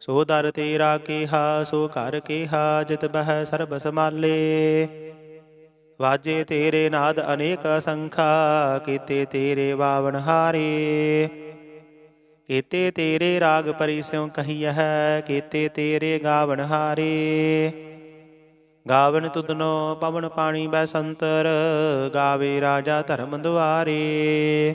ਸੋ ਦਰ ਤੇਰਾ ਕੇਹਾ, ਸੋ ਘਰ ਕੇਹਾ, ਜਿਤ ਬਹਿ ਸਰਬ ਸਮਾਲੇ ਵਾਜੇ ਤੇਰੇ ਨਾਦ ਅਨੇਕ ਸੰਖਾ, ਕੀਤੇ ਤੇਰੇ ਬਾਵਨ ਹਾਰੇ। ਕੀਤੇ ਤੇਰੇ ਰਾਗ ਪਰਿਸਿਉ ਕਹੀਐ ਕੀਤੇ ਤੇਰੇ ਗਾਵਨ ਹਾਰੇ। ਗਾਵਨ ਤੁਧਨੋ ਪਵਨ ਪਾਣੀ ਬੈ ਸੰਤਰ, ਗਾਵੇ ਰਾਜਾ ਧਰਮ ਦੁਆਰੇ।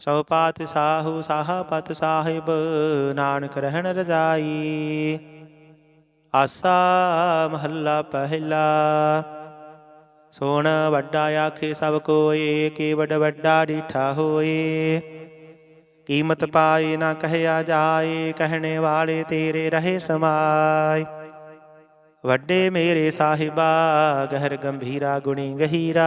ਸੋ ਪਾਤ ਸਾਹੂ ਸਾਹਾ ਪਤ ਸਾਹਿਬ, ਨਾਨਕ ਰਹਿਣ ਰਜਾਈ। ਆਸਾ ਮਹੱਲਾ ਪਹਿਲਾ। ਸੋਣ ਵੱਡਾ ਆਖੇ ਸਭ ਕੋਏ ਕੀ ਵੱਡ ਵੱਡਾ ਡੀਠਾ ਹੋਏ। ਕੀਮਤ ਪਾਏ ਨਾ ਕਹਿਆ ਜਾਏ, ਕਹਿਣੇ ਵਾਲੇ ਤੇਰੇ ਰਹੇ ਸਮਾਏ। ਵੱਡੇ ਮੇਰੇ ਸਾਹਿਬਾ, ਗਹਿਰ ਗੰਭੀਰਾ ਗੁਣੀ ਗਹੀਰਾ।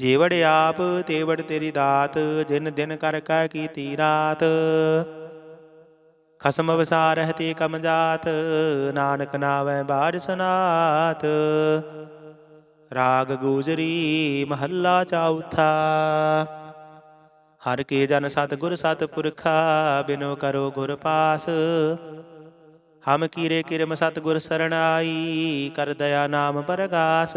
ਜੀਵੜ ਆਪ ਤੇਵੜ ਤੇਰੀ ਦਾਤ, ਜਿਨ ਦਿਨ ਕਰ ਕੈ ਕੀਤੀ ਰਾਤ। ਖਸਮ ਵਸਾਰਹਿ ਤੇ ਕਮ ਜਾਤ, ਨਾਨਕ ਨਾਵੈ ਬਾਜ ਸੁਨਾਤ। ਰਾਗ ਗੂਜਰੀ ਮਹੱਲਾ ਚੌਥਾ। ਹਰ ਕੇ ਜਨ ਸਤ ਗੁਰ ਸਤ ਪੁਰਖਾ ਬਿਨੋ ਕਰੋ ਗੁਰ ਪਾਸ। ਹਮ ਕੀਰੇ ਕਿਰਮ ਸਤ ਗੁਰ ਸਰਣਾਈ ਕਰ ਦਇਆ ਨਾਮ ਪਰਗਾਸ।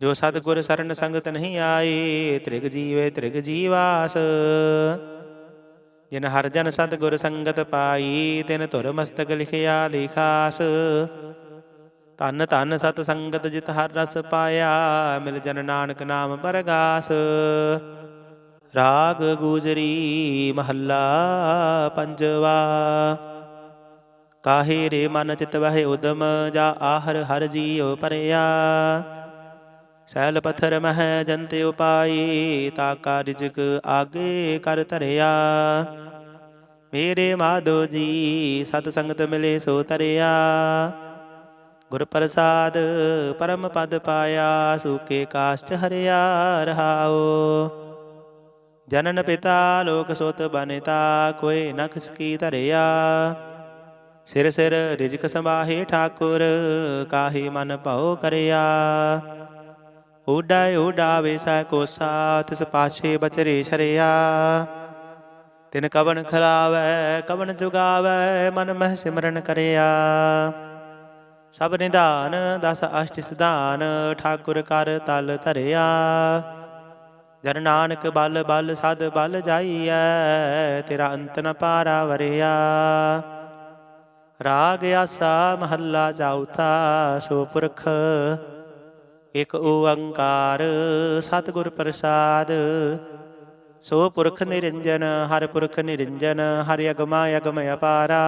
ਜੋ ਸਤਿਗੁਰ ਸਰਨ ਸੰਗਤ ਨਹੀਂ ਆਏ ਤ੍ਰਿਗ ਜੀਵੇ ਤ੍ਰਿਗ ਜੀਵਾਸ। ਜਿਨ ਹਰ ਜਨ ਸਤਿਗੁਰ ਸੰਗਤ ਪਾਈ, ਤਿਨ ਧੁਰ ਮਸਤਕ ਲਿਖਿਆ ਲਿਖਾਸ। ਤਨ ਤਨ ਸਤ ਸੰਗਤ ਜਿਤ ਹਰ ਰਸ ਪਾਇਆ, ਮਿਲ ਜਨ ਨਾਨਕ ਨਾਮ ਪਰਗਾਸ ਰਾਗ ਗੁਜਰੀ ਮਹੱਲਾ ਪੰਜਵਾ। ਕਾਹੇ ਰੇ ਮਨ ਚਿਤ ਵਹਿ ਉਦਮ, ਜਾ ਆਹਰ ਹਰ ਜੀਉ ਪਰਿਆ। ਸੈਲ ਪਥਰ ਮਹਿ ਜੰਤੇ ਉਪਾਈ, ਤਾ ਕਾਰਜਕ ਆਗੇ ਕਰ ਧਰਿਆ। ਮੇਰੇ ਮਾਧੋ ਜੀ, ਸਤ ਸੰਗਤ ਮਿਲੇ ਸੋ ਤਰਿਆ ਗੁਰ ਪ੍ਰਸਾਦ ਪਰਮ ਪਦ ਪਾਇਆ, ਸੂਕੇ ਕਾਸ਼ਟ ਹਰਿਆ ਰਹਾਓ ਜਨਨ ਪਿਤਾ ਲੋਕ ਸੋਤ ਬਨਿਤਾ, ਕੋਈ ਨਖਸ ਕੀ ਧਰਿਆ। ਸਿਰ ਸਿਰ ਰਿਜਕ ਸੰਭਾਹੇ ਠਾਕੁਰ, ਕਾਹੀ ਮਨ ਭਉ ਕਰਿਆ। ਉਡਾ ਉਡਾਵੇ ਸਾ ਕੋਸਾ ਤਿਸ ਪਾਛੇ ਬਚਰੇ ਛਰਿਆ। ਤਿਨ ਕਵਨ ਖਲਾਵੈ ਕਵਨ ਜੁਗਾਵੈ, ਮਨ ਮਹਿ ਸਿਮਰਨ ਕਰਿਆ। ਸਭ ਨਿਧਾਨ, ਦਸ ਅਸ਼ਟ ਸਿਧਾਨ, ਠਾਕੁਰ ਕਰ ਤਲ ਧਰਿਆ। ਜਨ ਨਾਨਕ ਬਲ ਬਲ ਸਦ ਬਲ ਜਾਈਐ, ਤੇਰਾ ਅੰਤ ਨ ਪਾਰਾ ਵਰਿਆ। ਰਾਗ ਆਸਾ ਮਹੱਲਾ ਚੌਥਾ, ਸੋ ਪੁਰਖ ਇਕ ਓੰਕਾਰ, ਸਤਿਗੁਰ ਪ੍ਰਸਾਦ। ਸੋ ਪੁਰਖ ਨਿਰੰਜਨ, ਹਰ ਪੁਰਖ ਨਿਰੰਜਨ, ਹਰਿ ਅਗਮਾ ਅਗਮ ਅਪਾਰਾ।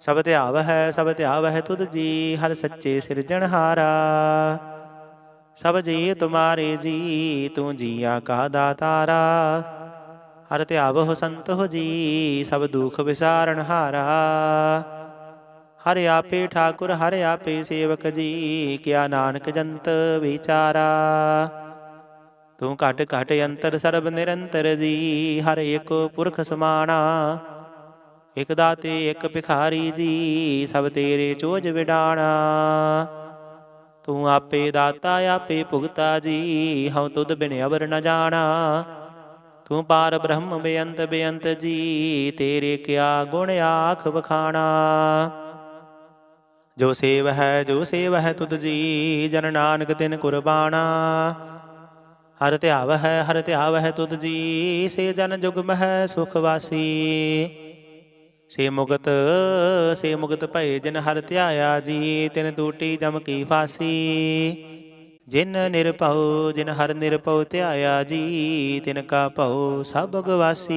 ਸਭ ਧਿਆਵ ਹੈ ਸਭ ਧਿਆਵ ਹੈ ਤੁਧ ਜੀ, ਹਰ ਸੱਚੇ ਸਿਰਜਣਹਾਰਾ ਸਭ ਜੀ ਤੁਮਾਰੇ ਜੀ, ਤੂੰ ਜੀਆ ਕਾ ਦਾਤਾਰਾ। ਹਰ ਧਿਆਵਹੁ ਸੰਤ ਹੋ ਜੀ, ਸਭ ਦੁਖ ਵਿਸਾਰਨ ਹਾਰਾ। ਹਰ ਆਪੇ ਠਾਕੁਰ, ਹਰ ਆਪੇ ਸੇਵਕ ਜੀ, ਕਿਆ ਨਾਨਕ ਜੰਤ ਵਿਚਾਰਾ। ਤੂੰ ਘਟ ਘਟ ਅੰਤਰ ਸਰਬ ਨਿਰੰਤਰ ਜੀ, ਹਰ ਇੱਕ ਪੁਰਖ ਸਮਾਣਾ। ਇਕ ਦਾਤੇ, ਇਕ ਭਿਖਾਰੀ ਜੀ, ਸਭ ਤੇਰੇ ਚੋਜ ਵਿਡਾਣਾ। ਤੂੰ ਆਪੇ ਦਾਤਾ, ਆਪੇ ਭੁਗਤਾ ਜੀ, ਹਉ ਤੁਧ ਬਿਨ ਅਵਰ ਨ ਜਾਣਾ। ਤੂੰ ਪਾਰ ਬ੍ਰਹਮ ਬੇਅੰਤ ਬੇਅੰਤ ਜੀ, ਤੇਰੇ ਕਿਆ ਗੁਣ ਆਖ ਵਖਾਣਾ। ਜੋ ਸੇਵ ਹੈ ਜੋ ਸੇਵ ਹੈ ਤੁਧ ਜੀ, ਜਨ ਨਾਨਕ ਤਿਨ ਕੁਰਬਾਨਾ। ਹਰ ਧਿਆਵ ਹੈ ਹਰ ਧਿਆਵ ਹੈ ਤੁਧ ਜੀ, ਸੇ ਜਨ ਜੁਗ ਮਹਿ ਸੁਖ ਵਾਸੀ। ਸੇ ਮੁਗਤ ਸੇ ਮੁਗਤ ਭਏ ਜਿਨ ਹਰ ਧਿਆਇਆ ਜੀ, ਤਿਨ ਟੂਟੀ ਜਮ ਕੀ ਫਾਸੀ। ਜਿਨ ਨਿਰਭਉ, ਜਿਨ ਹਰ ਨਿਰਭਉ ਧਿਆਇਆ ਜੀ, ਤਿਨ ਕਾ ਭਉ ਸਭ ਗਵਾਸੀ।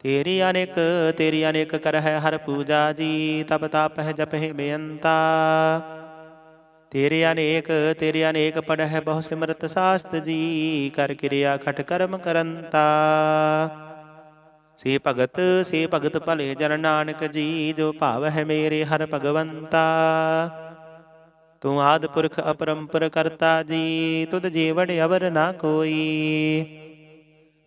ਤੇਰੀ ਅਨੇਕ ਤੇਰੀ ਅਨੇਕ ਕਰ ਹੈ ਹਰ ਪੂਜਾ ਜੀ, ਤਪ ਤਾਪ ਹੈ ਜਪ ਹੈ ਬੇਅੰਤਾ। ਤੇਰੇ ਅਨੇਕ ਤੇਰੇ ਅਨੇਕ ਪੜਹਿ ਬਹੁ ਸਿਮਰਤ ਸਾਸਤ ਜੀ, ਕਰ ਕਿਰਿਆ ਖਟ ਕਰਮ ਕਰੰਤਾ। ਸੇ ਭਗਤ ਸੇ ਭਗਤ ਭਲੇ ਜਨ ਨਾਨਕ ਜੀ, ਜੋ ਭਾਵ ਹੈ ਮੇਰੇ ਹਰ ਭਗਵੰਤਾ। ਤੂੰ ਆਦ ਪੁਰਖ ਅਪਰੰਪਰ ਕਰਤਾ ਜੀ, ਤੁਧ ਜੀਵੜ ਅਵਰ ਨਾ ਕੋਈ।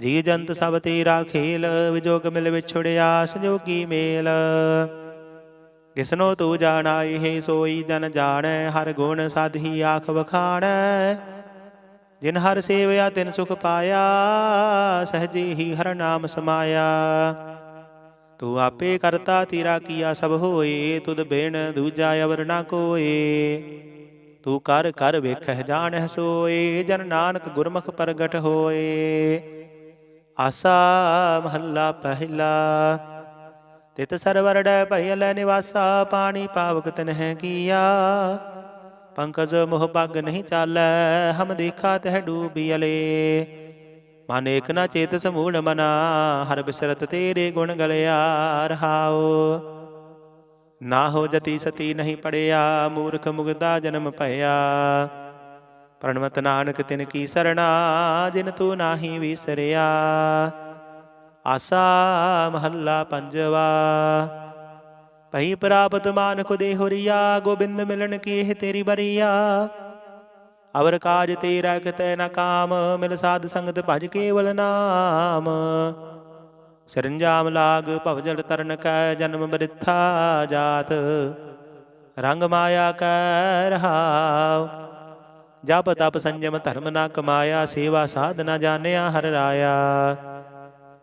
ਜੀ ਜੰਤ ਸਭ ਤੇਰਾ ਖੇਲ, ਵਿਜੋਗ ਮਿਲ ਵਿਛੜਿਆ, ਸੰਜੋਗੀ ਮੇਲ। ਜਿਸਨੋ ਤੂੰ ਜਾਣਾਈ ਹੈ ਸੋਈ ਜਨ ਜਾਣੈ, ਹਰ ਗੁਣ ਸਾਧੀ ਆਖ ਵਖਾਣੈ। ਜਿਨ ਹਰ ਸੇਵਿਆ, ਤਿਨ ਸੁਖ ਪਾਇਆ, ਸਹਜੇ ਹੀ ਹਰ ਨਾਮ ਸਮਾਇਆ। ਤੂੰ ਆਪੇ ਕਰਤਾ, ਤੇਰਾ ਕੀਆ ਸਭ ਹੋਏ, ਤੁਧ ਬਿਨ ਦੂਜਾ ਅਵਰ ਨਾ ਕੋਏ। ਤੂੰ ਕਰ ਕਰ ਵੇਖਹਿ, ਜਾਣਹਿ ਸੋਏ, ਜਨ ਨਾਨਕ ਗੁਰਮੁਖ ਪ੍ਰਗਟ ਹੋਏ। ਆਸਾ ਮਹੱਲਾ ਪਹਿਲਾ। ਤਿਤ ਸਰਵਰ ਡੈ ਭਇ ਲੈ ਨਿਵਾਸਾ, ਪਾਣੀ ਪਾਵਕ ਤਨਹਿ ਕੀਆ। ਪੰਕਜ ਮੋਹ ਪੱਗ ਨਹੀਂ ਚਾਲੈ, ਹਮ ਦੇਖਾ ਤਹਿ ਡੂਬੀ ਅਲੇ। ਮਨ ਏਕ ਨਾ ਚੇਤ ਸਮੂੜ ਮਨਾ, ਹਰ ਬਿਸਰਤ ਤੇਰੇ ਗੁਣ ਗਲਿਆ ਰਹਾਓ ਨਾ ਹੋ ਜਤੀ ਸਤੀ ਨਹੀਂ ਪੜਿਆ, ਮੂਰਖ ਮੁਗਦਾ ਜਨਮ ਭਇਆ। ਪ੍ਰਣਮਤ ਨਾਨਕ ਤਿਨ ਕੀ ਸਰਣਾ, ਜਿਨ ਤੂੰ ਨਾਹੀ ਵਿਸਰਿਆ। ਆਸਾ ਮਹੱਲਾ ਪੰਜਵਾ, ਭਈ ਪ੍ਰਾਪਤ ਮਾਨ ਖੁਦੇ ਹੋਰੀਆ ਗੋਬਿੰਦ ਮਿਲਣ ਕੀ ਇਹ ਤੇਰੀ ਬਰੀਆ। ਅਵਰ ਕਾਜ ਤੇਰਾ ਕਿਤੈ ਨਾ ਕਾਮ, ਮਿਲ ਸਾਧ ਸੰਗਤ ਭਜ ਕੇਵਲ ਨਾਮ। ਸਰੰਜਾਮ ਲਾਗ ਭਵਜਲ ਤਰਨ ਕੈ, ਜਨਮ ਬ੍ਰਿਥਾ ਜਾਤ। ਰੰਗ ਮਾਇਆ ਕੈ ਰਹਾਉ ਜਪ ਤਪ ਸੰਜਮ ਧਰਮ ਨਾ ਕਮਾਇਆ, ਸੇਵਾ ਸਾਧ ਨਾ ਜਾਣਿਆ ਹਰ ਰਾਇਆ।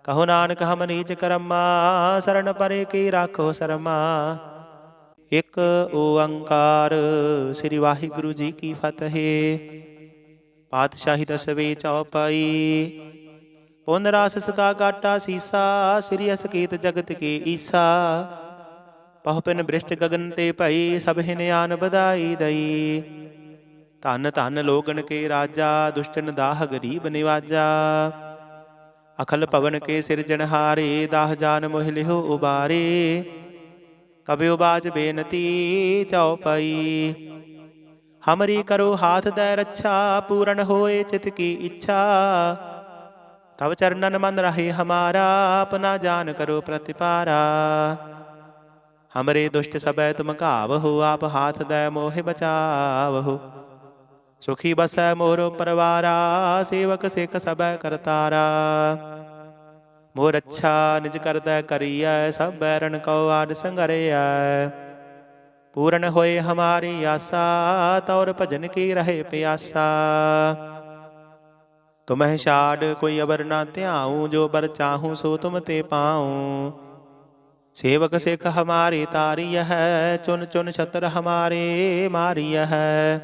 ਕਹੋ ਨਾਨਕ, ਹਮ ਨੀਚ ਕਰਮਾ ਸਰਣ ਪਰੇ ਕੀ ਰਾਖੋ ਸਰਮਾ। ਇੱਕ ਓੰਕਾਰ ਸ੍ਰੀ ਵਾਹਿਗੁਰੂ ਜੀ ਕੀ ਫਤਿਹ। ਪਾਤਸ਼ਾਹੀ ਦਸਵੇਂ ਚੌਪਾਈ। ਪੁੰਨ ਰਾਸ ਸਕਾ ਕਾਟਾ ਸੀਸਾ, ਸ੍ਰੀ ਅਸਕੀਤ ਜਗਤ ਕੀ ਈਸਾ। ਪਹੁ ਪਹੁਪਨ ਬ੍ਰਿਸ਼ਟ ਗਗਨ ਤੇ ਭਈ, ਸਭ ਹਿਨਿਆਨ ਬਧਾਈ ਦਈ। ਧੰਨ ਧੰਨ ਲੋਗਨ ਕੇ ਰਾਜਾ, ਦੁਸ਼ਟਨ ਦਾਹ ਗਰੀਬ ਨਿਵਾਜਾ। ਅਖਲ ਪਵਨ ਕੇ ਸਿਰਜਣਹਾਰੇ ਦਾਹ ਜਾਨ ਮੋਹਿ ਲਿਹੁ ਉਬਾਰੇ। ਕਬਿਉ ਬਾਜ ਬੇਨਤੀ ਚਉਪਈ ਹਮਰੀ ਕਰੋ ਹਾਥ ਦੈ ਰੱਛਾ, ਪੂਰਨ ਹੋਏ ਚਿਤ ਕੀ ਇੱਛਾ। ਤਵ ਚਰਨਨ ਮਨ ਰਹੇ ਹਮਾਰਾ ਆਪਨਾ ਜਾਨ ਕਰੋ ਪ੍ਰਤਿਪਾਰਾ। ਹਮਰੇ ਦੁਸ਼ਟ ਸਬੈ ਤੁਮ ਘਾਵਹੁ, ਆਪ ਹਾਥ ਦੈ ਮੋਹਿ ਬਚਾਵਹੁ। ਸੁਖੀ ਬਸੈ ਮੋਰ ਪਰਵਾਰਾ, ਸੇਵਕ ਸਿਖ ਸਬੈ ਕਰਤਾਰਾ। ਮੋਰ ਅੱਛਾ ਨਿਜ ਕਰਦਾ ਕਰੀਐ, ਸਭ ਬੈਰਨ ਕਉ ਆਦ ਸੰਗਰਿਐ। ਪੂਰਨ ਹੋਏ ਹਮਾਰੀ ਆਸਾ, ਤੌਰ ਭਜਨ ਕੀ ਰਹੇ ਪਿਆਸਾ। ਤੁਮਹਿ ਛਾੜ ਕੋਈ ਅਬਰ ਨਾ ਧਿਆਉ, ਜੋ ਬਰ ਚਾਹੂੰ ਸੋ ਤੁਮ ਤੇ ਪਾਉ। ਸੇਵਕ ਸਿਖ ਹਮਾਰੀ ਤਾਰੀ ਹੈ, ਚੁਨ ਚੁਨ ਛਤਰ ਹਮਾਰੇ ਮਾਰੀ ਹੈ।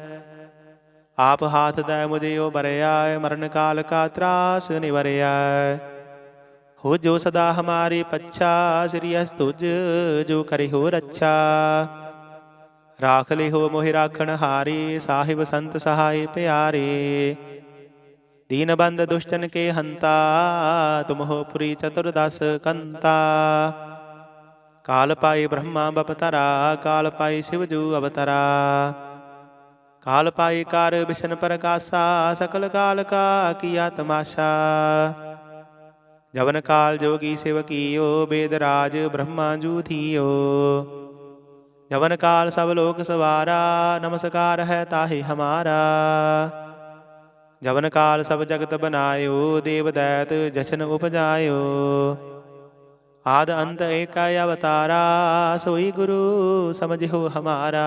ਆਪ ਹਾਥ ਦਾ ਮੁਝੇ ਓ ਬਰਿਆ ਮਰਨ ਕਾਲ ਕਾ ਤਰਾਸ ਨਿਵਰਿਆ ਹੋ ਜੋ ਸਦਾ ਹਮਾਰੀ ਪੱਛਾ, ਸ੍ਰੀ ਅਸ ਤੁਜ ਜੋ ਕਰੇ ਹੋ ਰੱਛਾ। ਰਾਖ ਲੈ ਹੋ ਮੋਹਿ ਰਾਖਣ ਹਾਰੇ, ਸਾਹਿਬ ਸੰਤ ਸਹਾਈ ਪਿਆਰੇ। ਦੀਨ ਬੰਦ ਦੁਸ਼ਟਨ ਕੇ ਹੰਤਾ, ਤੁਮ ਹੋ ਪੁਰੀ ਚਤੁਰਦਸ ਕੰਤਾ। ਕਾਲ ਪਾਈ ਬ੍ਰਹਮਾ ਬਪਤਰਾ, ਕਾਲ ਪਾਈ ਸਿਵ ਜੂ ਅਵਤਰਾ। ਕਾਲ ਪਾਈ ਕਰ ਬਿਸ਼ਨ ਪ੍ਰਕਾਸ਼ਾ, ਸਕਲ ਕਾਲ ਕਾ ਕੀਆ ਤਮਾਸ਼ਾ ਜਵਨ ਕਾਲ ਜੋਗੀ ਸਿਵ ਕੀਓ ਬੇਦ ਰਾਜ ਬ੍ਰਹਮਾ ਜੂਥੀਓ ਜਵਨ ਕਾਲ ਸਭ ਲੋਕ ਸਵਾਰਾ, ਨਮਸਕਾਰ ਹੈ ਤਾਹੀ ਹਮਾਰਾ। ਜਵਨ ਕਾਲ ਸਭ ਜਗਤ ਬਨਾਇਓ, ਦੇਵ ਦੈਤ ਜਸ਼ਨ ਉਪਜਾਇਓ। ਆਦ ਅੰਤ ਏਕਾ ਅਵਤਾਰਾ, ਸੋਈ ਗੁਰੂ ਸਮਝਿਓ ਹਮਾਰਾ।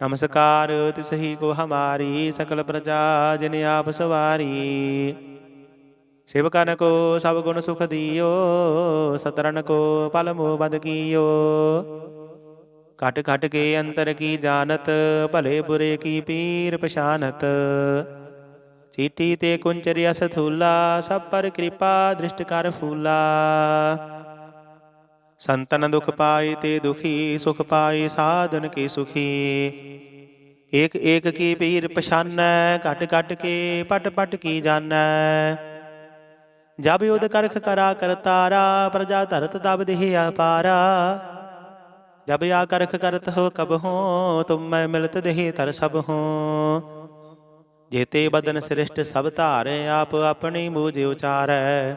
ਨਮਸਕਾਰ ਤਿਸਹੀ ਕੋ ਹਮਾਰੀ ਸਕਲ ਪ੍ਰਜਾ, ਜਿਨ ਆਪ ਸਵਾਰੀ। ਸੇਵਕਨ ਕੋ ਸਭ ਗੁਣ ਸੁਖ ਦਿਓ ਸਤਰਨ ਕੋ ਪਲ ਮੋਹ ਬਦ ਕੀਓ। ਘਟ ਘਟ ਕੇ ਅੰਤਰ ਕੀ ਜਾਣਤ, ਭਲੇ ਬੁਰੇ ਕੀ ਪੀਰ ਪਛਾਨਤ। ਚੀਟੀ ਤੇ ਕੁੰਚਰਿਆ ਸਥੂਲਾ, ਸਭ ਪਰ ਕਿਰਪਾ ਦ੍ਰਿਸ਼ਟ ਕਰ ਫੂਲਾ। ਸੰਤਨ ਦੁਖ ਪਾਏ ਤੇ ਦੁਖੀ, ਸੁਖ ਪਾਏ ਸਾਧਨ ਕੇ ਸੁਖੀ। ਏਕ ਏਕ ਕੀ ਪੀਰ ਪਛਾਨੈ ਘਟ ਘਟ ਕੇ ਪਟ ਪਟ ਕੀ ਜਾਣੈ ਜਬ ਯੁਧ ਕਰਖ ਕਰਾ ਕਰਤਾਰਾ ਪ੍ਰਜਾ ਧਰਤ ਦਬ ਦੇਹ ਅਪਾਰਾ ਜਬ ਆ ਕਰਖ ਕਰਤ ਹੋ ਕਬ ਹੋ, ਤੁਮ ਮੈਂ ਮਿਲਤ ਦੇਹ ਤਰ ਸਭ ਹੋ। ਜੇਤੇ ਬਦਨ ਸ੍ਰਿਸ਼ਟ ਸਭ ਧਾਰੇ, ਆਪ ਆਪਣੀ ਮੂਝ ਉਚਾਰੈ।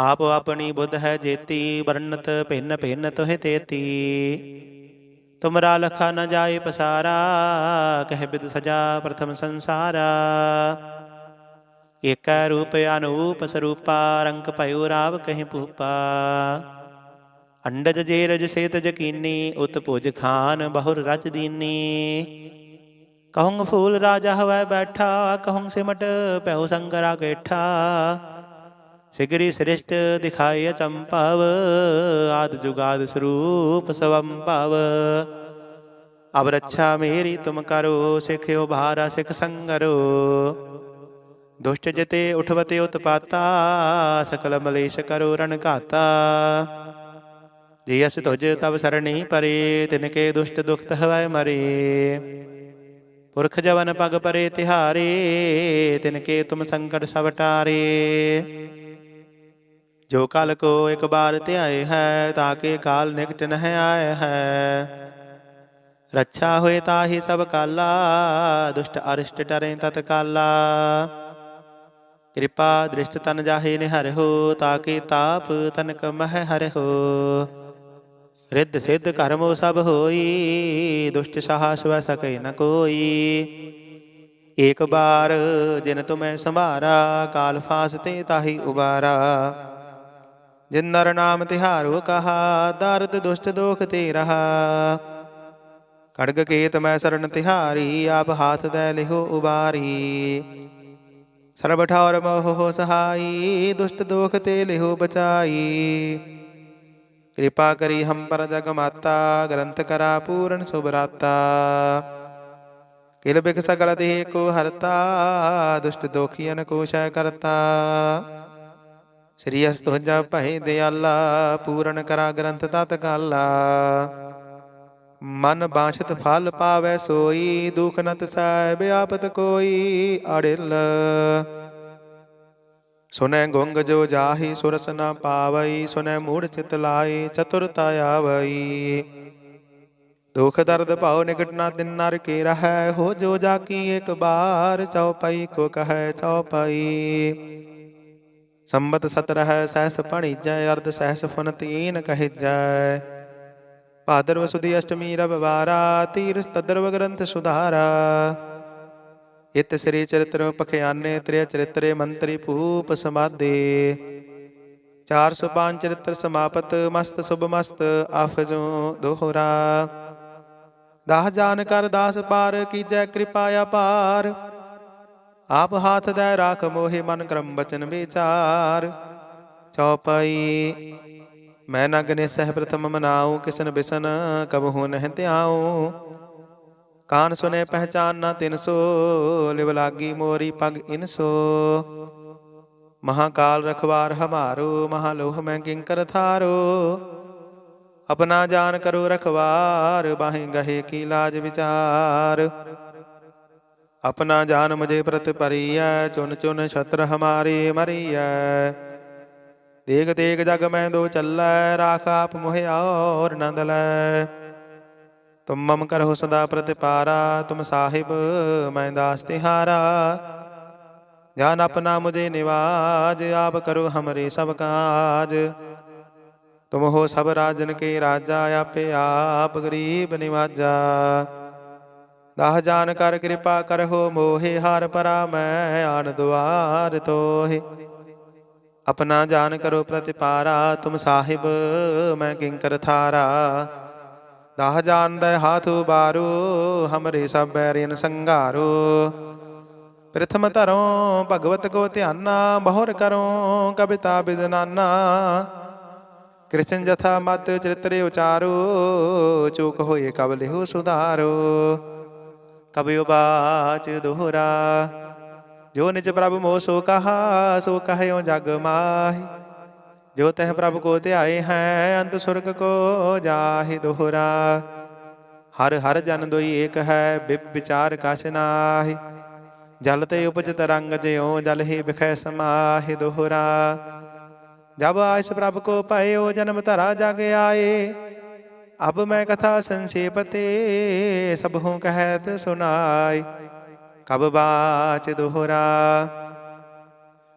ਆਪ ਆਪਣੀ ਬੁੱਧ ਹੈ ਜੇਤੀ ਵਰਣਤ ਭਿੰਨ ਭਿੰਨ ਤੋਹਿ ਤੇਤੀ। ਤੁਮਰਾ ਲਖਾ ਨ ਜਾਏ ਪਸਾਰਾ, ਕਹਿ ਬਿਦ ਸਜਾ ਪ੍ਰਥਮ ਸੰਸਾਰਾ। ਏਕੈ ਰੂਪ ਅਨੂਪ ਸਰੂਪਾ, ਰੰਗ ਭਇਓ ਰਾਵ ਕਹਿ ਭੂਪਾ। ਅੰਡਜ ਜੇ ਰਜ ਸੇਤ ਜਕੀਨੀ ਉਤ ਭੁਜ ਖਾਨ ਬਹੁਰ ਰਚ ਦੀਨੀ। ਕਹੂੰ ਫੂਲ ਰਾਜਾ ਹਵੈ ਬੈਠਾ ਕਹੂੰ ਸਿਮਟ ਪੈਉ ਸੰਗਰਾ ਗੇਠਾ। ਸਿਗਰੀ ਸ੍ਰਿਸ਼ਟ ਦਿਖਾਇ ਚੰਪਵ ਆਦ ਜੁਗਾਦ ਸਰੂਪ ਸਵੰਪਵ ਅਬ ਰੱਛਾ ਮੇਰੀ ਤੁਮ ਕਰੋ ਸਿਖਿਓ ਭਾਰਾ ਸਿਖ ਸੰਗਰੋ। ਦੁਸ਼ਟ ਜਤੇ ਉਠਵਤੇ ਉਤਪਾਤਾ, ਸਕਲ ਮਲੇਸ਼ ਕਰੋ ਰਣ ਘਾਤਾ। ਜੇ ਅਸ ਤੁਜ ਤਬ ਸਰਣੀ ਪਰੇ, ਤਿਨ ਕੇ ਦੁਸ਼ਟ ਦੁਖਤ ਹਵੈ ਮਰੇ। ਪੁਰਖ ਜਵਨ ਪਗ ਪਰੇ ਤਿਹਾਰੇ, ਤਿਨ ਕੇ ਤੁਮ ਸੰਕਟ ਸਭ ਟਾਰੇ। ਜੋ ਕਲ ਕੋ ਇੱਕ ਬਾਰ ਧਿਆਏ ਹੈ ਤਾਕੇ ਕਾਲ ਨਿਕਟ ਨਹਿ ਆਏ ਹੈ। ਰੱਛਾ ਹੋਏ ਤਾਹੀ ਸਭ ਕਾਲਾ, ਦੁਸ਼ਟ ਅਰਿਸ਼ਟ ਟਰੇ ਤਤ ਕਾਲਾ। ਕਿਰਪਾ ਦ੍ਰਿਸ਼ਟ ਤਨ ਜਾਹੇ ਨਿਹਰਿਓ ਤਾਕੇ ਤਾਪ ਤਨਕ ਮਹਿ ਹਰਿਓ ਰਿੱਧ ਸਿੱਧ ਕਰਮੋ ਸਭ ਹੋਈ, ਦੁਸ਼ਟ ਸਾਹਸ ਵੈ ਸਕੈ ਨ ਕੋਈ। ਏਕ ਬਾਰ ਜਿਨ ਤੁਮੈ ਸੰਭਾਰਾ, ਕਾਲ ਫਾਸ ਤੇ ਤਾਹੀ ਉਬਾਰਾ। ਜਿਨ ਨਰ ਨਾਮ ਤਿਹਾਰੋ ਕਹਾ, ਦਰਦ ਦੁਸ਼ਟ ਦੋਖ ਤੇ ਰਹਾ। ਖੜਗ ਕੇਤ ਮੈਂ ਸਰਣ ਤਿਹਾਰੀ, ਆਪ ਹਾਥ ਦੈ ਲਿਹੋ ਉਬਾਰੀ। ਸਰਬ ਠੌਰ ਮੋਹ ਸਹਾਈ, ਦੁਸ਼ਟ ਦੋਖ ਤੇ ਲਿਹੋ ਬਚਾਈ। ਕਿਰਪਾ ਕਰੀ ਹਮ ਪਰ ਜਗ ਮਾਤਾ, ਗ੍ਰੰਥ ਕਰਾ ਪੂਰਨ ਸੁਭਰਾਤਾ ਕਿਲ ਬਿਕ ਸਗਲ ਦੇਹ ਕੋ ਹਰਤਾ, ਦੁਸ਼ਟ ਦੋਖੀਨ ਕੋ ਸ਼ੈ ਕਰਤਾ। ਸ੍ਰੀ ਅਸ ਤੁਜਾ ਭੈ ਦਿਆਲਾ, ਪੂਰਨ ਕਰਾ ਗ੍ਰੰਥ ਤਤ ਕਾਲਾ। ਮਨ ਬਾਛਤ ਫਲ ਪਾਵੈ ਸੋਈ, ਦੁਖ ਨਤ ਸਹਿਬ ਆਪਤ ਕੋਈ ਅੜਿਲ। ਸੁਨੈ ਗੁੰਗ ਜੋ ਜਾਹੀ, ਸੁਰਸ ਨਾ ਪਾਵਈ, ਸੁਨੈ ਮੂੜ ਚਿਤ ਲਾਈ, ਚਤੁਰਤਾ ਆਵਈ। ਦੁਖ ਦਰਦ ਭਾਉ ਨਿਕਟ ਨਾ ਦਿਨ ਨਰ ਕੇ ਰਹੈ, ਹੋ ਜੋ ਜਾ ਕੀ ਇੱਕ ਬਾਰ ਚਉਪਈ ਕੋ ਕਹੈ ਚਉਪਈ ਸੰਬਤ ਸਤ ਰਹੈ ਸਹਿਸ ਭਣੀਜੈ, ਅਰਧ ਸਹਿਸ ਫਨ ਤੀਨ ਕਹਿਜੈ। ਭਾਦਰਵ ਸੁਦੀ ਅਸ਼ਟਮੀ ਰਵ ਵਾਰਾ ਤੀਰ ਤਦਰਵ ਗ੍ਰੰਥ ਸੁਧਾਰਾ। ਇਤ ਸ੍ਰੀ ਚਰਿਤ੍ਰ ਪਖਿਆਨੇ, ਤ੍ਰਿਆ ਚਰਿਤਰੇ ਮੰਤਰੀ ਭੂਪ ਸਮਾਦੇ 405 ਚਰਿਤ੍ਰ ਸਮਾਪਤ, ਮਸਤ ਸੁਭ ਮਸਤ ਆਫਜੋ ਦੋਹਰਾ। ਦਾਹ ਜਾਨ ਕਰ ਦਾਸ ਪਾਰ, ਕੀਜੈ ਕਿਰਪਾ ਅਪਾਰ। ਆਪ ਹਾਥ ਦਾ ਰਾਖ ਮੋਹਿ ਮਨ ਕਰਮ ਬਚਨ ਵਿਚਾਰ। ਚੌਪਈ ਮੈਂ ਨਗਨੇ ਸਹਿ ਪ੍ਰਥਮ ਮਨਾਉ, ਕਿਸਨ ਬਿਸਨ ਕਬਹੂ ਨਹਿ ਧਿਆਉ। ਕਾਨ ਸੁਨੇ ਪਹਿਚਾਨ ਨਾ ਤਿਨ ਸੋ, ਲਿਵ ਲਾਗੀ ਮੋਰੀ ਪਗ ਇਨ ਸੋ। ਮਹਾਕਾਲ ਰਖਵਾਰ ਹਮਾਰੋ, ਮਹਾਲੋਹ ਮੈਂ ਕਿੰਕਰ ਥਾਰੋ। ਆਪਣਾ ਜਾਨ ਕਰੋ ਰਖਵਾਰ, ਬਾਹੇ ਗਹੇ ਕੀ ਲਾਜ ਵਿਚਾਰ। ਆਪਣਾ ਜਾਨ ਮੁਝੇ ਪ੍ਰਤ ਪਰੀਐ ਚੁਨ ਚੁਨ ਛਤਰ ਹਮਾਰੇ ਮਰੀਐ। ਦੇਖ ਦੇਖ ਜਗ ਮੈਂ ਦੋ ਚੱਲੈ, ਰਾਖ ਆਪ ਮੋਹਿ ਔਰ ਨੰਦ ਲੈ ਤੁਮ ਮਮ ਕਰਹੁ ਸਦਾ ਪ੍ਰਤਿਪਾਰਾ, ਤੁਮ ਸਾਹਿਬ ਮੈਂ ਦਾਸ ਤਿਹਾਰਾ। ਜਾਨ ਆਪਣਾ ਮੁਝੇ ਨਿਵਾਜ, ਆਪ ਕਰੋ ਹਮਰੇ ਸਭ ਕਾਜ। ਤੁਮ ਹੋ ਸਭ ਰਾਜਨ ਕੇ ਰਾਜਾ, ਆਪੇ ਆਪ ਗਰੀਬ ਨਿਵਾਜਾ। ਦਾਹ ਜਾਨ ਕਰ ਕਿਰਪਾ ਕਰਹੁ, ਮੋਹਿ ਹਾਰ ਪਰਾ ਮੈਂ ਆਨ ਦੁਆਰ ਤੋਹਿ। ਆਪਣਾ ਜਾਨ ਕਰੋ ਪ੍ਰਤਿਪਾਰਾ, ਤੁਮ ਸਾਹਿਬ, ਮੈਂ ਕਿੰਕਰ ਥਾਰਾ। ਦਾਹ ਜਾਣਦਾ ਹਾਥ ਉਬਾਰੋ, ਹਮਰੇ ਸਭ ਬੈਰਿਨ ਸੰਘਾਰੋ। ਪ੍ਰਥਮ ਧਰੋਂ ਭਗਵਤ ਕੋ ਧਿਆਨਾ, ਬਹੁਰ ਕਰੋ ਕਵਿਤਾ ਬਿਦਨਾਨਾ। ਕ੍ਰਿਸ਼ਨ ਜਥਾ ਮਤ ਚਰਿਤਰੇ ਉਚਾਰੋ, ਚੂਕ ਹੋਏ ਕਬ ਲਿਹੁ ਸੁਧਾਰੋ। ਕਬਿ ਬਾਚ ਦੋਹਰਾ। ਜੋ ਨਿਜ ਪ੍ਰਭ ਮੋਹ ਸੋ ਕਹਾ, ਸੋ ਕਹਿਓ ਜਗ ਮਾਹਿ। ਜੋ ਤਹ ਪ੍ਰਭ ਕੋ ਧਿਆਏ ਹੈ, ਅੰਤ ਸੁਰਗ ਕੋ ਜਾਹਿ ਦੋਹਰਾ। ਹਰ ਹਰ ਜਨ ਦੋਈ ਏਕ ਹੈ, ਬਿਬ ਵਿਚਾਰ ਕਛ ਨਾਹਿ। ਜਲ ਤੇ ਉਪਜ ਤਰੰਗ ਜਿਉ, ਜਲ ਹੀ ਬਿਖੈ ਸਮਾਹਿ ਦੋਹਰਾ। ਜਬ ਆਇਸ ਪ੍ਰਭ ਕੋ ਪਾਇਓ ਜਨਮ ਧਰਾ ਜਗ ਆਏ। ਅਬ ਮੈਂ ਕਥਾ ਸੰਖੇਪ ਤੇ ਸਭ ਹੂੰ ਕਹਿਤ ਸੁਨਾਈ ਕਬ ਬਾਚ ਦੋਹਰਾ?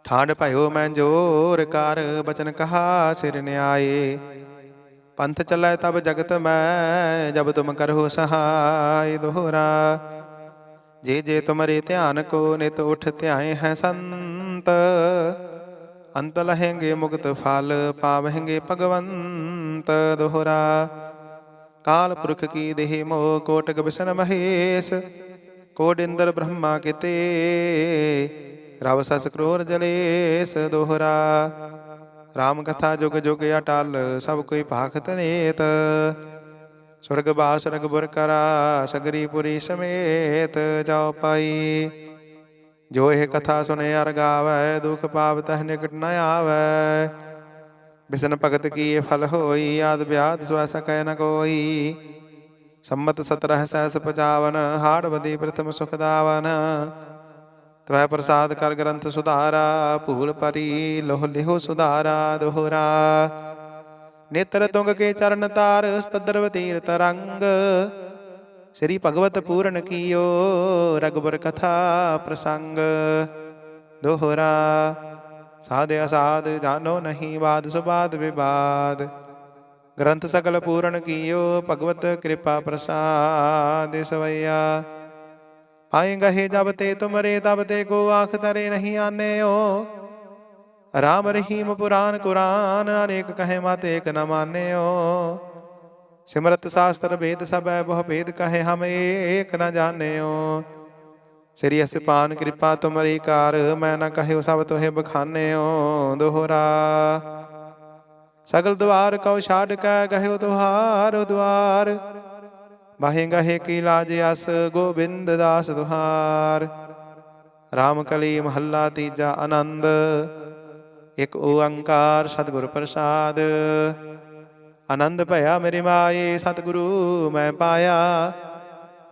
ਠਾਂਡ ਭਇਓ ਮੈਂ ਜੋਰ, ਕਰ ਬਚਨ ਕਹਾ ਸਿਰ ਨਿਆਏ। ਪੰਥ ਚੱਲੈ ਤਬ ਜਗਤ ਮੈਂ, ਜਬ ਤੁਮ ਕਰਹੁ ਸਹਾਈ ਦੋਹਰਾ। ਜੇ ਜੇ ਤੁਮਰੇ ਧਿਆਨ ਕੋ ਨਿਤ ਉਠ ਧਿਆਏ ਹੈ ਸੰਤ, ਅੰਤ ਲਹੇਂਗੇ ਮੁਕਤ ਫਲ, ਪਾਵਹਿੰਗੇ ਭਗਵੰਤ ਦੋਹਰਾ। ਕਾਲ ਪੁਰਖ ਕੀ ਦੇਹ ਮੋਹ ਕੋਟਕ ਬਿਸ਼ਨ ਮਹੇਸ਼, ਕੋਟ ਇੰਦਰ ਬ੍ਰਹਮਾ ਕਿਤੇ। ਰਵ ਸਸ ਕਰੋਰ ਜਲੇਸ ਦੋਹਰਾ RAM ਕਥਾ ਜੁਗ ਜੁਗ ਅਟਲ, ਸਭ ਕੋਈ ਭਾਖਤ ਨੇਤ। ਸੁਰਗ ਬਾਸ ਰਗ ਬੁਰ ਕਰਾ, ਸਗਰੀ ਪੁਰੀ ਸਮੇਤ ਜਾਉ ਪਾਈ। ਜੋ ਇਹ ਕਥਾ ਸੁਨੇ ਅਰ ਗਾਵੈ, ਦੁਖ ਪਾਵ ਤਹ ਨਿਕਟ ਨ ਆਵੈ। ਬਿਸਨ ਭਗਤ ਕੀ ਫਲ ਹੋਈ? ਆਦ ਵਿਆਦ ਸਵੈ ਸਕੈ ਨ ਕੋਈ। ਸੰਮਤ 17 ਸਹਿਸ 55 ਹਾੜ ਬਦੀ ਪ੍ਰਥਮ ਸੁਖ ਦਾਵਨ। ਤਵੈ ਪ੍ਰਸਾਦ ਕਰ ਗ੍ਰੰਥ ਸੁਧਾਰਾ, ਭੂਲ ਪਰੀ ਲੋਹ ਲਿਹੋ ਸੁਧਾਰਾ, ਦੋਹਰਾ। ਨੇਤਰ ਤੁੰਗ ਕੇ ਚਰਨ ਤਾਰ, ਸਤਦਰਵ ਤੀਰ ਤਰੰਗ ਸ੍ਰੀ ਭਗਵਤ ਪੂਰਨ ਕੀਓ, ਰਗਬਰ ਕਥਾ ਪ੍ਰਸੰਗ। ਦੋਹਰਾ। ਸਾਧ ਅਸਾਧ ਜਾਨੋ ਨਹੀਂ ਬਾਦ, ਸੁਬਾਦ ਵਿਵਾਦ। ਗ੍ਰੰਥ ਸਕਲ ਪੂਰਨ ਕੀਓ, ਭਗਵਤ ਕਿਰਪਾ ਪ੍ਰਸਾਦ ਸਵਈਆ। ਆਏ ਗਹੇ ਜਬ ਤੇ ਤੁਮਰੇ, ਤਬ ਤੇ ਕੋ ਆਖ ਤਰੇ ਨਹੀਂ ਆਨੇਓ। ਰਾਮ ਰਹੀਮ ਪੁਰਾਨ ਕੁਰਾਨ, ਅਨੇਕ ਕਹੇ ਮਤ ਏਕ ਨ ਮਾਨਿਓ। ਸਿਮਰਤ ਸਾਸਤਰ ਭੇਦ ਸਭੈ, ਬਹੁ ਭੇਦ ਕਹੇ ਹਮ ਏਕ ਨ ਜਾਣਿਓ। ਸ੍ਰੀ ਅਸਪਾਨ ਕਿਰਪਾ ਤੁਮਰੀ ਕਾਰ, ਮੈਂ ਨ ਕਹਿਓ ਸਭ ਤੋਹਿ ਬਖਾਨਿਓ ਦੋਹਰਾ। ਸਗਲ ਦਵਾਰ ਕਉ ਛਾੜ ਕੈ ਗਹਿਓ ਤੁਹਾਰ ਦੁਆਰ ਬਾਹੇ ਗਹੇ ਕੀ ਲਾਜ ਅਸ, ਗੋਬਿੰਦ ਦਾਸ ਤੁਹਾਰ। ਰਾਮ ਕਲੀ ਮਹੱਲਾ ਤੀਜਾ ਆਨੰਦ। ਇਕ ਓੰਕਾਰ ਸਤਿਗੁਰ ਪ੍ਰਸਾਦ। ਆਨੰਦ ਭਇਆ ਮੇਰੇ ਮਾਏ ਸਤਿਗੁਰੂ ਮੈਂ ਪਾਇਆ।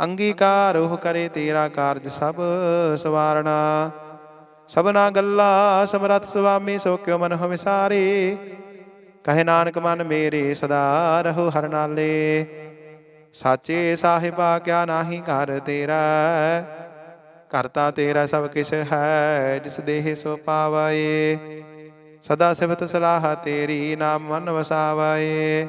ਅੰਗੀਕਾਰ ਉਹ ਕਰੇ ਤੇਰਾ ਕਾਰਜ ਸਭ ਸਵਾਰਣਾ। ਸਭਨਾ ਗੱਲਾ, ਸਮਰੱਥ ਸੁਆਮੀ, ਸੋ ਕਿਉ ਮਨ ਹੋ ਵਿਸਾਰੇ ਕਹੇ ਨਾਨਕ ਮਨ ਮੇਰੇ ਸਦਾ ਰਹੋ ਹਰ ਨਾਲੇ। ਸਾਚੇ ਸਾਹਿਬਾ, ਕਿਆ ਨਾਹੀ ਘਰ ਤੇਰਾ। ਕਰਤਾ ਤੇਰਾ ਸਭ ਕਿਛ ਹੈ, ਜਿਸ ਦੇਹ ਸੋ ਪਾਵਾਏ। ਸਦਾ ਸਿਫਤ ਸਲਾਹ ਤੇਰੀ, ਨਾਮ ਮਨ ਵਸਾਵਾਏ।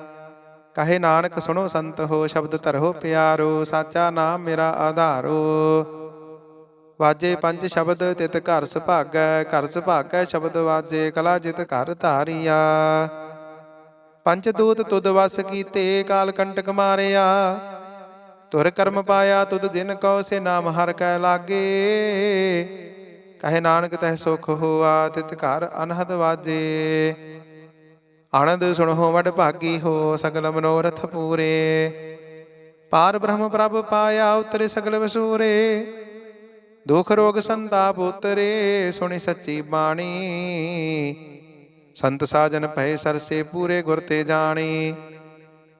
ਕਹੇ ਨਾਨਕ, ਸੁਣੋ ਸੰਤ ਹੋ, ਸ਼ਬਦ ਧਰੋ ਪਿਆਰੋ, ਸਾਚਾ ਨਾਮ ਮੇਰਾ ਆਧਾਰੋ। ਵਾਜੇ ਪੰਜ ਸ਼ਬਦ, ਤਿਤ ਘਰ ਸੁਭਾਗੈ ਘਰ ਸੁਭਾਗੈ ਸ਼ਬਦ ਵਾਜੇ, ਕਲਾ ਜਿਤ ਘਰ ਧਾਰਿਆ। ਪੰਜ ਦੂਤ ਤੁਦ ਵਸ ਕੀਤੇ, ਕਾਲ ਕੰਟਕ ਮਾਰਿਆ। ਤੁਰ ਕਰਮ ਪਾਇਆ, ਤੁਧ ਦਿਨ ਕਉ ਸੇ ਨਾਮ ਹਰ ਕੈ ਲਾਗੇ। ਕਹੇ ਨਾਨਕ, ਤਹਿ ਸੁਖ ਹੋਆ, ਤਿਤ ਘਰ ਅਨਹਦ ਵਾਜੇ। ਆਨੰਦ ਸੁਣੋ ਵਡ ਭਾਗੀ ਹੋ, ਸਗਲ ਮਨੋਰਥ ਪੂਰੇ। ਪਾਰ ਬ੍ਰਹਮ ਪ੍ਰਭ ਪਾਇਆ ਉਤਰੇ ਸਗਲ ਵਸੂਰੇ। ਦੁਖ ਰੋਗ ਸੰਤਾਪ ਉਤਰੇ ਸੁਣੀ ਸੱਚੀ ਬਾਣੀ। ਸੰਤ ਸਾਜਨ ਭਏ ਸਰਸੇ ਪੂਰੇ ਗੁਰ ਤੇ ਜਾਣੀ।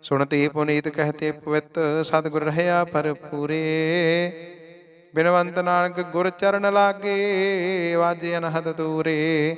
ਸੁਣਤੇ ਪੁਨੀਤ ਕਹਤੇ ਪਵਿੱਤ, ਸਤਿਗੁਰ ਰਹਾ ਪਰ ਪੂਰੇ ਬਿਨਵੰਤ ਨਾਨਕ ਗੁਰ ਚਰਨ ਲਾਗੇ, ਵਾਜੇ ਅਨਹਦ ਤੂਰੇ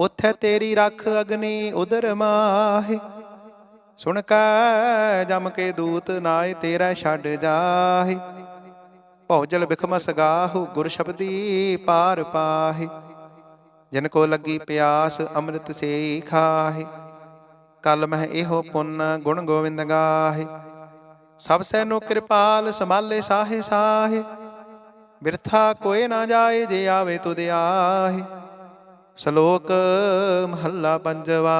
ਉਥੈ ਤੇਰੀ ਰੱਖ ਅਗਨੀ ਉਦਰ ਮਾਹੇ। ਸੁਣ ਕੈ ਜਮ ਕੇ ਦੂਤ ਨਾਏ ਤੇਰਾ ਛੱਡ ਜਾਹੇ। ਭੌਜਲ ਬਿਖਮਸ ਗਾਹੂ ਗੁਰ ਸ਼ਬਦੀ ਪਾਰ ਪਾਹੇ। ਜਿਨ ਕੋ ਲੱਗੀ ਪਿਆਸ ਅੰਮ੍ਰਿਤ ਸੇ ਖਾਹੇ। ਕਲ ਮਹਿ ਇਹੋ ਪੁੰਨ ਗੁਣ ਗੋਵਿੰਦ ਗਾਹੇ। ਸਭ ਸੈਨੋ ਕਿਰਪਾਲ ਸੰਭਾਲੇ ਸਾਹੇ ਸਾਹੇ। ਬਿਰਥਾ ਕੋਏ ਨਾ ਜਾਏ ਜੇ ਆਵੇ ਤੁਧ ਆਹੇ। ਸ਼ਲੋਕ ਮਹੱਲਾ ਪੰਜਵਾ।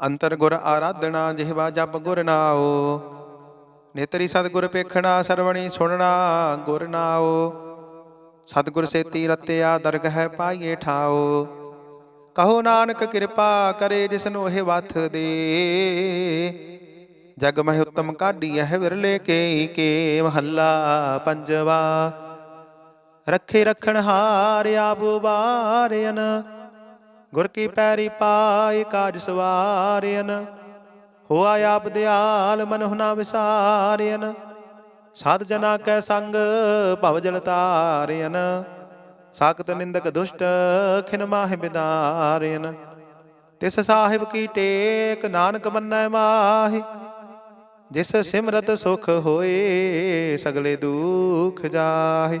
ਅੰਤਰ ਗੁਰ ਆਰਾਧਨਾ, ਜਿਹਵਾ ਜਪ ਗੁਰ ਨਾਓ ਨੇਤਰੀ ਸਤਿਗੁਰ ਪੇਖਣਾ, ਸਰਵਣੀ ਸੁਣਨਾ, ਗੁਰ ਨਾਓ ਸਤਿਗੁਰ ਸੇਤੀ ਰਤਿਆ, ਦਰਗਹਿ ਪਾਈਏ ਠਾਓ ਕਹੋ ਨਾਨਕ ਕਿਰਪਾ ਕਰੇ ਜਿਸਨੂੰ ਇਹ ਵਥ ਦੇ। ਜਗ ਮਹਿ ਉਤਮ ਕਾਢੀ ਹੈ ਵਿਰਲੇ ਕੇ ਕੇ ਮਹੱਲਾ ਪੰਜਵਾ। ਰੱਖੇ ਰੱਖਣ ਹਾਰ ਆਪ ਉਬਾਰਿਆਨ ਗੁਰ ਕੀ ਪੈਰੀ ਪਾਏ ਕਾਜ ਸਵਾਰਿਆਨ ਹੋਆ ਆਪ ਦਿਆਲ ਮਨ ਹੁਨਾ ਵਿਸਾਰਿਆਨ ਸਤ ਜਨਾ ਕੈ ਸੰਗ ਭਵ ਜਲ ਤਾਰਿਆਨ ਸਾਖਤ ਨਿੰਦਕ ਦੁਸ਼ਟ ਖਿਨ ਮਾਹਿ ਬਿਦਾਰਿਆਨ ਤਿਸ ਸਾਹਿਬ ਕੀ ਟੇਕ ਨਾਨਕ ਮੰਨੈ ਮਾਹੀ। ਜਿਸ ਸਿਮਰਤ ਸੁਖ ਹੋਏ ਸਗਲੇ ਦੁਖ ਜਾਹੇ।